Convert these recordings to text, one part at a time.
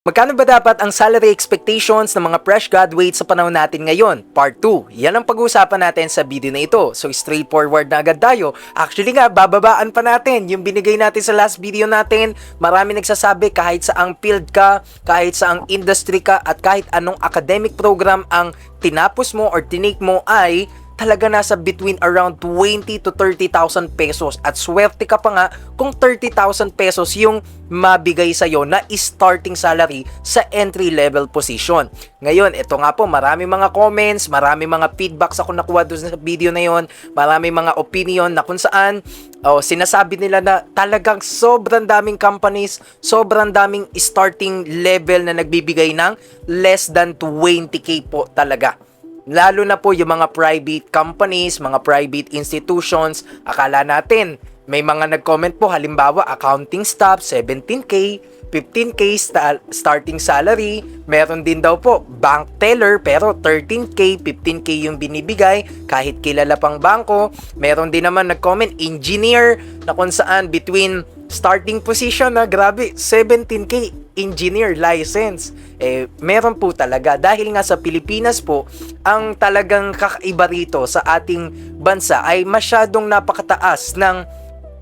Magkano ba dapat ang salary expectations ng mga fresh graduates sa panahon natin ngayon? Part 2. Yan ang pag-uusapan natin sa video na ito. So straightforward na agad tayo. Actually nga, bababaan pa natin. Yung binigay natin sa last video natin, marami nagsasabi kahit sa ang field ka, kahit sa ang industry ka, at kahit anong academic program ang tinapos mo or tinake mo ay talaga nasa between around 20 to 30,000 pesos at swerte ka pa nga kung 30,000 pesos yung mabigay sa'yo na starting salary sa entry level position. Ngayon, ito nga po, marami mga comments, marami mga feedbacks ako nakuha doon sa video na yon, marami mga opinion na kung saan oh, sinasabi nila na talagang sobrang daming companies, sobrang daming starting level na nagbibigay ng less than 20k po talaga. Lalo na po yung mga private companies, mga private institutions, akala natin may mga nag-comment po. Halimbawa accounting staff 17k, 15k sta- starting salary, meron din daw po bank teller pero 13k, 15k yung binibigay. Kahit kilala pang bangko. Meron din naman nag-comment engineer na kung saan between starting position na grabe 17k engineer license. Eh meron po talaga. Dahil nga sa Pilipinas po ang talagang kakaiba rito sa ating bansa ay masyadong napakataas ng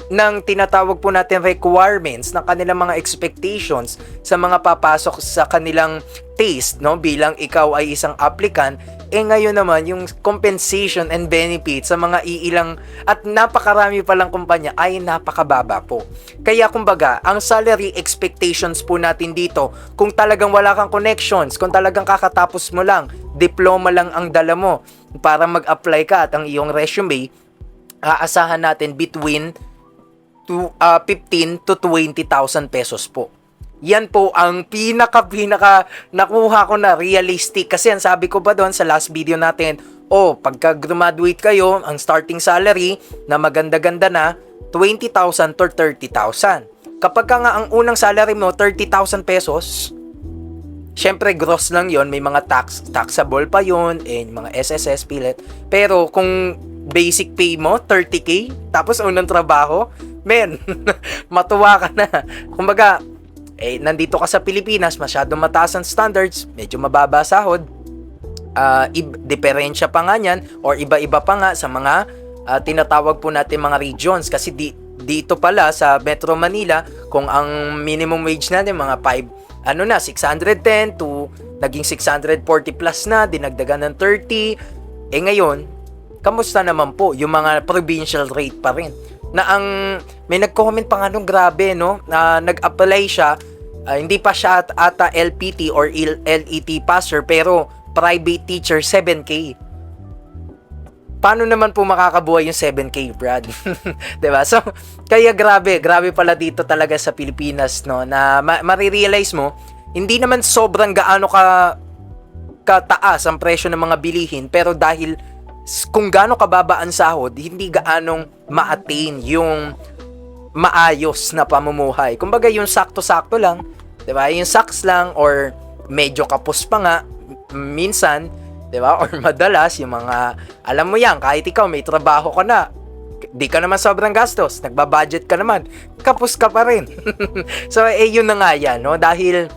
ng tinatawag po natin requirements ng kanilang mga expectations sa mga papasok sa kanilang taste no bilang ikaw ay isang applicant eh ngayon naman yung compensation and benefits sa mga iilang at napakarami palang kumpanya ay napakababa po. Kaya kumbaga, ang salary expectations po natin dito, kung talagang wala kang connections, kung talagang kakatapos mo lang, diploma lang ang dala mo para mag-apply ka at ang iyong resume, aasahan natin between to, uh, 15 to 20,000 pesos po. Yan po ang pinaka pinaka nakuha ko na realistic kasi ang sabi ko pa doon sa last video natin, oh, pagka graduate kayo, ang starting salary na maganda-ganda na 20,000 to 30,000. Kapag ka nga ang unang salary mo 30,000 pesos, Siyempre, gross lang yon May mga tax, taxable pa yon and mga SSS, pilit. Pero kung basic pay mo, 30k, tapos unang trabaho, men, matuwa ka na. Kumbaga, eh, nandito ka sa Pilipinas, masyadong mataas ang standards, medyo mababa sahod, uh, diferensya pa nga yan, or iba-iba pa nga sa mga ah, tinatawag po natin mga regions. Kasi di, dito pala sa Metro Manila, kung ang minimum wage natin mga 5 ano na 610 to naging 640 plus na, dinagdagan ng 30. Eh ngayon, kamusta naman po yung mga provincial rate pa rin? Na ang may nag-comment pa nga nung grabe no, na nag-apply siya ah, hindi pa siya at ata LPT or LET passer pero private teacher 7k paano naman po makakabuhay yung 7K, Brad? ba? So, kaya grabe, grabe pala dito talaga sa Pilipinas, no, na ma- marirealize mo, hindi naman sobrang gaano ka kataas ang presyo ng mga bilihin, pero dahil kung gaano kababa ang sahod, hindi gaanong ma-attain yung maayos na pamumuhay. Kumbaga yung sakto-sakto lang, 'di ba? Yung saks lang or medyo kapos pa nga minsan 'di ba? Or madalas yung mga alam mo yan, kahit ikaw may trabaho ka na, di ka naman sobrang gastos, nagbabudget ka naman, kapos ka pa rin. so eh yun na nga yan, no? Dahil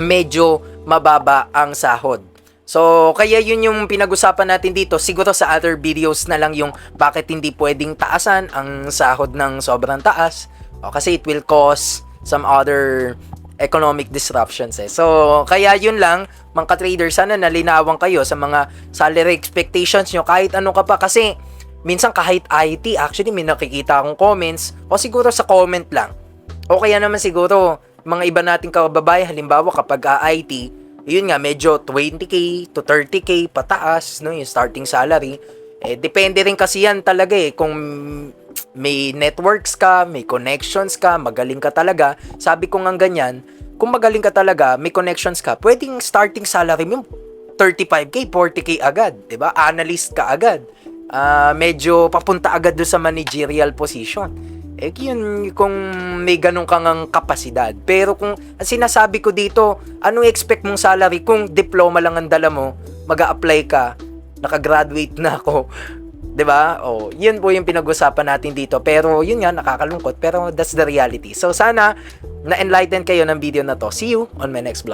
medyo mababa ang sahod. So, kaya yun yung pinag-usapan natin dito. Siguro sa other videos na lang yung bakit hindi pwedeng taasan ang sahod ng sobrang taas. O, kasi it will cause some other economic disruptions eh. So, kaya yun lang, mga ka-trader, sana nalinawan kayo sa mga salary expectations nyo kahit ano ka pa. Kasi, minsan kahit IT, actually may nakikita akong comments o siguro sa comment lang. O kaya naman siguro, mga iba nating kababayan, halimbawa kapag uh, IT, yun nga, medyo 20k to 30k pataas, no, yung starting salary. Eh, depende rin kasi yan talaga eh, kung may networks ka, may connections ka, magaling ka talaga. Sabi ko nga ganyan, kung magaling ka talaga, may connections ka, pwedeng starting salary mo 35k, 40k agad, 'di ba? Analyst ka agad. Ah, medyo papunta agad do sa managerial position. Eh, yun kung may ganun kang ang kapasidad. Pero kung sinasabi ko dito, ano expect mong salary kung diploma lang ang dala mo, mag apply ka, nakagraduate na ako, 'di ba? Oh, 'yun po yung pinag-usapan natin dito. Pero yun nga nakakalungkot, pero that's the reality. So sana na-enlighten kayo ng video na to. See you on my next vlog.